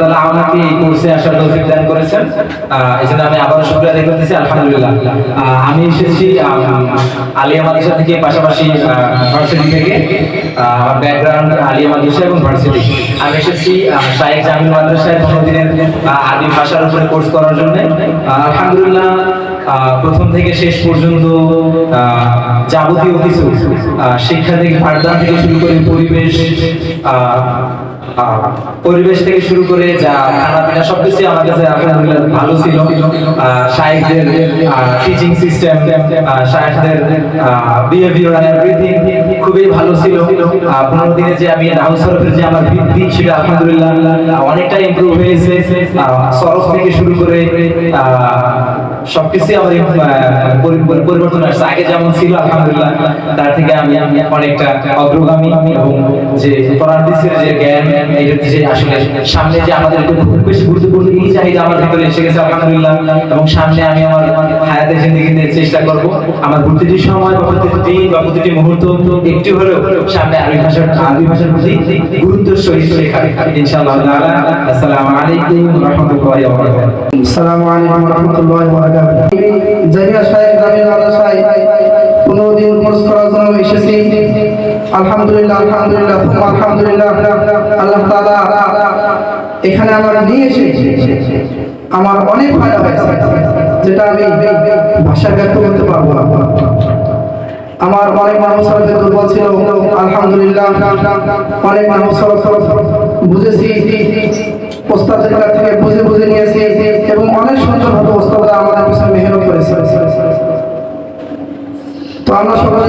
তাআলা আমাকে এই কোর্সে আসার তৌফিক দান করেছেন। এই জন্য আমি আবারও শুকরিয়া করতেছি, আলহামদুলিল্লাহ। আমি এসেছি আলিয়া মাদ্রাসা থেকে পাশাপাশি ভার্সিটি থেকে। ব্যাকগ্রাউন্ড আলিয়া মাদ্রাসা এবং ভার্সিটি আমি এসেছি শাহেখ জামিল মাদ্রাসায় পনেরো দিনের আরবি ভাষার উপরে কোর্স করার জন্য। আলহামদুলিল্লাহ প্রথম থেকে শেষ পর্যন্ত যাবতীয় কিছু শিক্ষা থেকে পাঠদান থেকে শুরু করে পরিবেশ পরিবেশ থেকে শুরু করে যা খানা পিনা সবকিছু আমার কাছে আলহামদুলিল্লাহ ভালো ছিল। শাহেকদের টিচিং সিস্টেম শাহেকদের বিহেভিয়ার এভরিথিং খুবই ভালো ছিল। আহ, পনেরো দিনে যে আমি নাহুল সরফের যে আমার ভিত্তি সেটা আলহামদুলিল্লাহ অনেকটা ইমপ্রুভ হয়েছে সরফ থেকে শুরু করে সবকিছু আমার পরিবর্তন আসছে। আগে যেমন ছিল আলহামদুলিল্লাহ তার থেকে আমি অনেকটা অগ্রগামী এবং যে কোরআন হাদিসের যে জ্ঞান এটা আসলে সামনে যে আমাদের খুব বেশি গুরুত্বপূর্ণ চাহিদা আমার ভিতরে এসে গেছে, আলহামদুলিল্লাহ। এবং সামনে আমি আমার হায়াতের চেষ্টা করব। আমার প্রতিটি সময় বা প্রতিটি দিন বা প্রতিটি মুহূর্ত একটু হলেও সামনে আরবি ভাষার আরবি ভাষার প্রতি গুরুত্ব ইনশাআল্লাহ আসসালামু আলাইকুম ওয়া রাহমাতুল্লাহি ওয়া বারাকাতুহু। আসসালামু আলাইকুম রহমতুল্লাহ জামিয়া শাহেখ জামিল মাদ্রাসায় পনেরো দিন কোর্স করার জন্য এসেছি। আলহামদুলিল্লাহ আলহামদুলিল্লাহ আলহামদুলিল্লাহ। আল্লাহ তাআলা এখানে আমার নিয়ে এসেছি আমার অনেক ফায়দা হয়েছে, যেটা আমি ভাষায় ব্যক্ত করতে পারব আমার অনেক মানুষ দুর্বল ছিল আলহামদুলিল্লাহ, অনেক মানুষ বুঝেছি, ওস্তাদ থেকে বুঝে বুঝে নিয়েছি, এবং অনেক সুন্দর ভাবে ওস্তাদরা আমাদের পিছনে মেহনত করেছে। তো আমরা সকলে